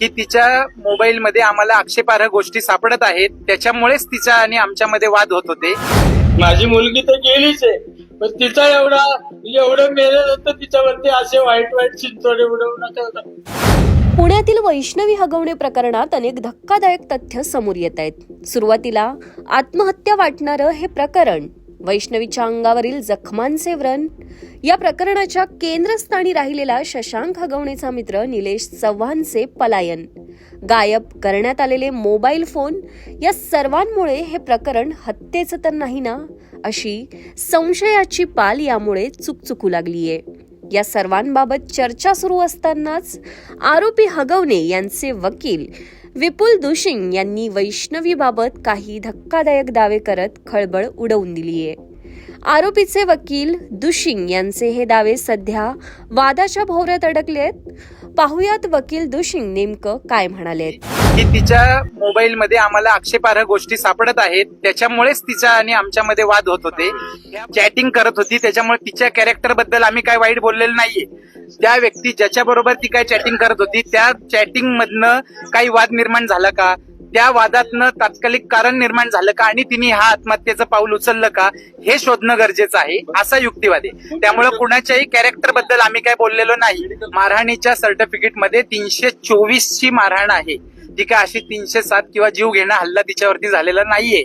की तिच्या मोबाईलमध्ये आम्हाला आक्षेपार्ह गोष्टी सापडत आहेत. त्याच्यामुळेच तिचा आणि आमच्यामध्ये वाद होत होते. माझी मुलगी तर गेलीच आहे. पण तिचा एवढा एवढं मेलं तर तिच्यावरती असे वाईट वाईट चिंचोडे उडवू नका. पुण्यातील वैष्णवी हगवणे प्रकरणात अनेक धक्कादायक तथ्य समोर येत आहेत. सुरुवातीला आत्महत्या वाटणारं हे प्रकरण वैष्णवीच्या अंगावरील जखमांचे व्रण. या प्रकरणाच्या केंद्रस्थानी राहिलेला शशांक हगवणेचा मित्र निलेश चव्हाणचे पलायन. गायब करण्यात आलेले मोबाईल फोन या सर्वांमुळे हे प्रकरण हत्येचं तर नाही ना? अशी संशयाची पाल यामुळे चुकचुकू लागलीये. या सर्वांबाबत चर्चा सुरू असतानाच आरोपी हगवणे यांचे वकील विपुल दुशिंग यांनी वैष्णवीबाबत काही धक्कादायक दावे करत खळबळ उडवून दिलीये. आरोपीचे वकील दुशिंग यांचे हे दावे सध्या वादाच्या भोवऱ्यात आहेत पाहुयात वकील दुशिंग नेमकं काय म्हणाले की तिच्या मोबाईलमध्ये आम्हाला आक्षेपार्ह गोष्टी सापडत आहेत. त्याच्यामुळेच तिच्या आणि आमच्यामध्ये वाद होत होते. चॅटिंग करत होती. त्याच्यामुळे तिच्या कॅरेक्टरबद्दल आम्ही काय वाईट बोललेलं नाहीये. त्या व्यक्ती ज्याच्या बरोबर ती काय चॅटिंग करत होती त्या चॅटिंग मधनं काही वाद निर्माण झाला का? त्या वादातनं तात्कालिक कारण निर्माण झालं का आणि तिने हा आत्महत्येचं पाऊल उचललं का हे शोधणं गरजेचं आहे असा युक्तिवाद आहे. त्यामुळे कुणाच्याही कॅरेक्टरबद्दल आम्ही काय बोललेलो नाही. मारहाणीच्या सर्टिफिकेटमध्ये तीनशे चोवीस ची मारहाण आहे. ती काय अशी तीनशे सात किंवा जीव घेणं हल्ला तिच्यावरती झालेला नाहीये.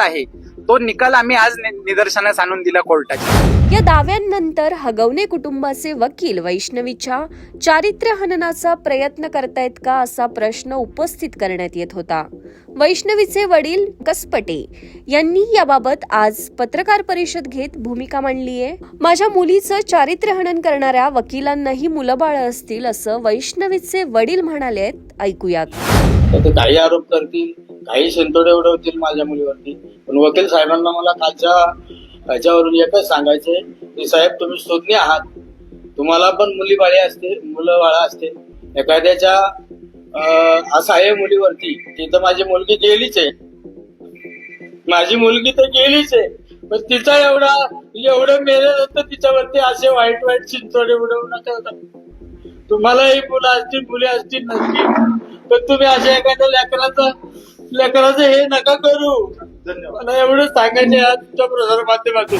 आहे. तो निकाल आम्ही आज निदर्शनास आणून दिला कोर्टाच्या. या दाव्यांनंतर हगवणे कुटुंबाचे वकील वैष्णवीच्या चारित्र्य हननाचा प्रयत्न करतायत का असा प्रश्न उपस्थित करण्यात येत होता. वैष्णवीचे वडील कसपटे यांनी याबाबत आज पत्रकार परिषद घेत भूमिका मांडली आहे. माझ्या मुलीचं चारित्र्य हनन करणाऱ्या वकिलांनाही मुलंबाळ असतील असं वैष्णवीचे वडील म्हणाले ऐकूयात. काही आरोप करतील. काही चिंतोडे एवढे होतील माझ्या मुलीवरती. पण वकील साहेबांना मला कालच्या ह्याच्यावरून एकच सांगायचंय की साहेब तुम्ही शोधणे आहात. तुम्हाला पण मुली बाळी असते मुलं बाळा असते. एखाद्याच्या असं आहे मुलीवरती. तिथं माझी मुलगी गेलीच आहे. माझी मुलगी तर गेलीच आहे. पण तिचा एवढा एवढं मेलं तर तिच्यावरती असे वाईट वाईट चिंचोडे उडवू नका तुम्हालाही मुलं असतील मुली असतील नसतील पण तुम्ही अशा एखाद्या लेकराचा लेकराचं हे नका करू. मला एवढं सांगायचे तुमच्या प्रसार माध्यमातून.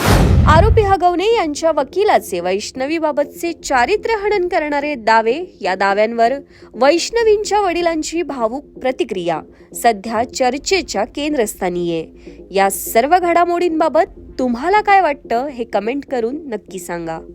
आरोपी हगवणे यांच्या वकिलाचे वैष्णवीबाबतचे चारित्र्य हनन करणारे दावे या दाव्यांवर वैष्णवींच्या वडिलांची भावूक प्रतिक्रिया सध्या चर्चेच्या केंद्रस्थानी आहे या सर्व घडामोडींबाबत तुम्हाला काय वाटतं हे कमेंट करून नक्की सांगा.